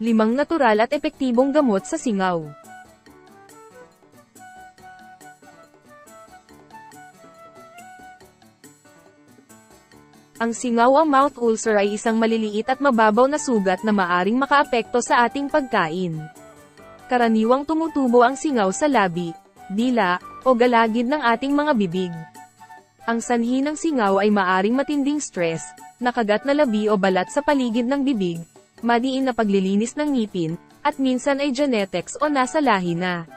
Limang natural at epektibong gamot sa singaw. Ang singaw ang mouth ulcer ay isang maliliit at mababaw na sugat na maaring makaapekto sa ating pagkain. Karaniwang tumutubo ang singaw sa labi, dila, o galagid ng ating mga bibig. Ang sanhi ng singaw ay maaring matinding stress, nakagat na labi o balat sa paligid ng bibig, madiin na paglilinis ng ngipin, at minsan ay genetics o nasa lahi na.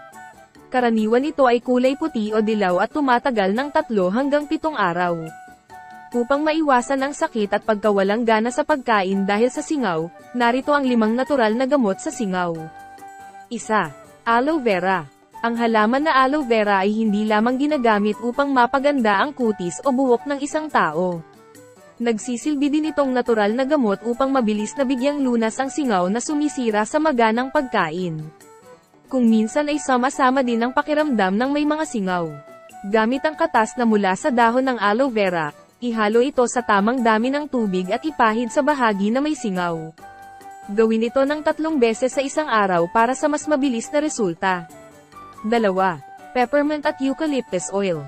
Karaniwan ito ay kulay puti o dilaw at tumatagal ng tatlo hanggang pitong araw. Upang maiwasan ang sakit at pagkawalang gana sa pagkain dahil sa singaw, narito ang limang natural na gamot sa singaw. Isa. Aloe vera. Ang halaman na aloe vera ay hindi lamang ginagamit upang mapaganda ang kutis o buhok ng isang tao. Nagsisilbi din itong natural na gamot upang mabilis na bigyang lunas ang singaw na sumisira sa maganang pagkain. Kung minsan ay sama-sama din ang pakiramdam ng may mga singaw. Gamit ang katas na mula sa dahon ng aloe vera, ihalo ito sa tamang dami ng tubig at ipahid sa bahagi na may singaw. Gawin ito ng tatlong beses sa isang araw para sa mas mabilis na resulta. Dalawa. Peppermint at eucalyptus oil.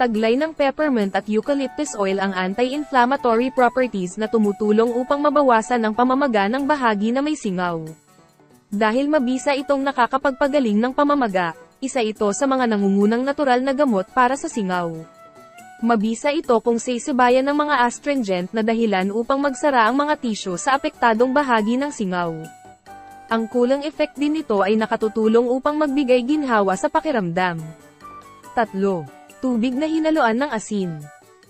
Taglay ng peppermint at eucalyptus oil ang anti-inflammatory properties na tumutulong upang mabawasan ang pamamaga ng bahagi na may singaw. Dahil mabisa itong nakakapagpagaling ng pamamaga, isa ito sa mga nangungunang natural na gamot para sa singaw. Mabisa ito kung sisibayan ng mga astringent na dahilan upang magsara ang mga tisyo sa apektadong bahagi ng singaw. Ang kulang effect din nito ay nakatutulong upang magbigay ginhawa sa pakiramdam. Tatlo. Tubig na hinaluan ng asin.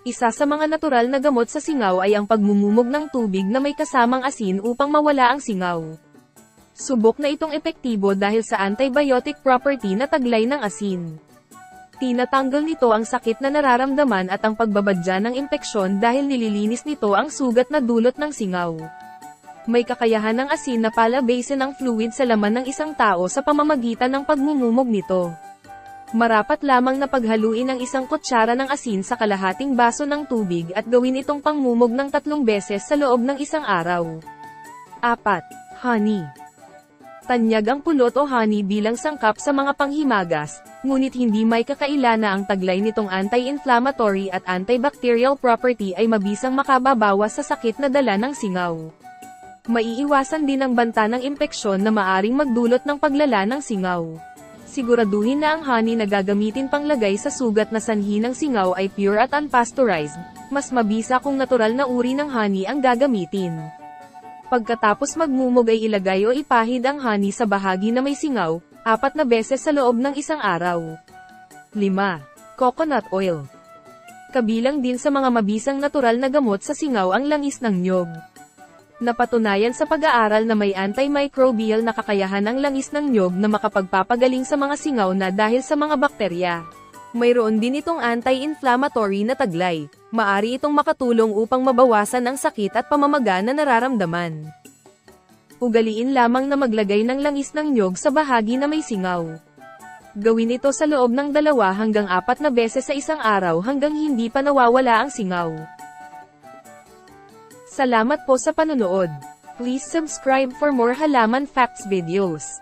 Isa sa mga natural na gamot sa singaw ay ang pagmumumog ng tubig na may kasamang asin upang mawala ang singaw. Subok na itong epektibo dahil sa antibiotic property na taglay ng asin. Tinatanggal nito ang sakit na nararamdaman at ang pagbabadya ng impeksyon dahil nililinis nito ang sugat na dulot ng singaw. May kakayahan ng asin na palabasin ang fluid sa laman ng isang tao sa pamamagitan ng pagmumumog nito. Marapat lamang na paghaluin ang isang kutsara ng asin sa kalahating baso ng tubig at gawin itong pangmumog ng tatlong beses sa loob ng isang araw. 4. Honey Tanyag ang pulot o honey bilang sangkap sa mga panghimagas, ngunit hindi may kakaila na ang taglay nitong anti-inflammatory at antibacterial property ay mabisang makababawas sa sakit na dala ng singaw. Maiiwasan din ang banta ng impeksyon na maaring magdulot ng paglala ng singaw. Siguraduhin na ang honey na gagamitin panglagay sa sugat na sanhi ng singaw ay pure at unpasteurized, mas mabisa kung natural na uri ng honey ang gagamitin. Pagkatapos magmumog ay ilagay o ipahid ang honey sa bahagi na may singaw, apat na beses sa loob ng isang araw. 5. Coconut oil. Kabilang din sa mga mabisang natural na gamot sa singaw ang langis ng nyog. Napatunayan sa pag-aaral na may antimicrobial na kakayahan ang langis ng nyog na makapagpapagaling sa mga singaw na dahil sa mga bakterya. Mayroon din itong anti-inflammatory na taglay. Maari itong makatulong upang mabawasan ang sakit at pamamaga na nararamdaman. Ugaliin lamang na maglagay ng langis ng nyog sa bahagi na may singaw. Gawin ito sa loob ng dalawa hanggang apat na beses sa isang araw hanggang hindi pa nawawala ang singaw. Salamat po sa panonood. Please subscribe for more halaman facts videos.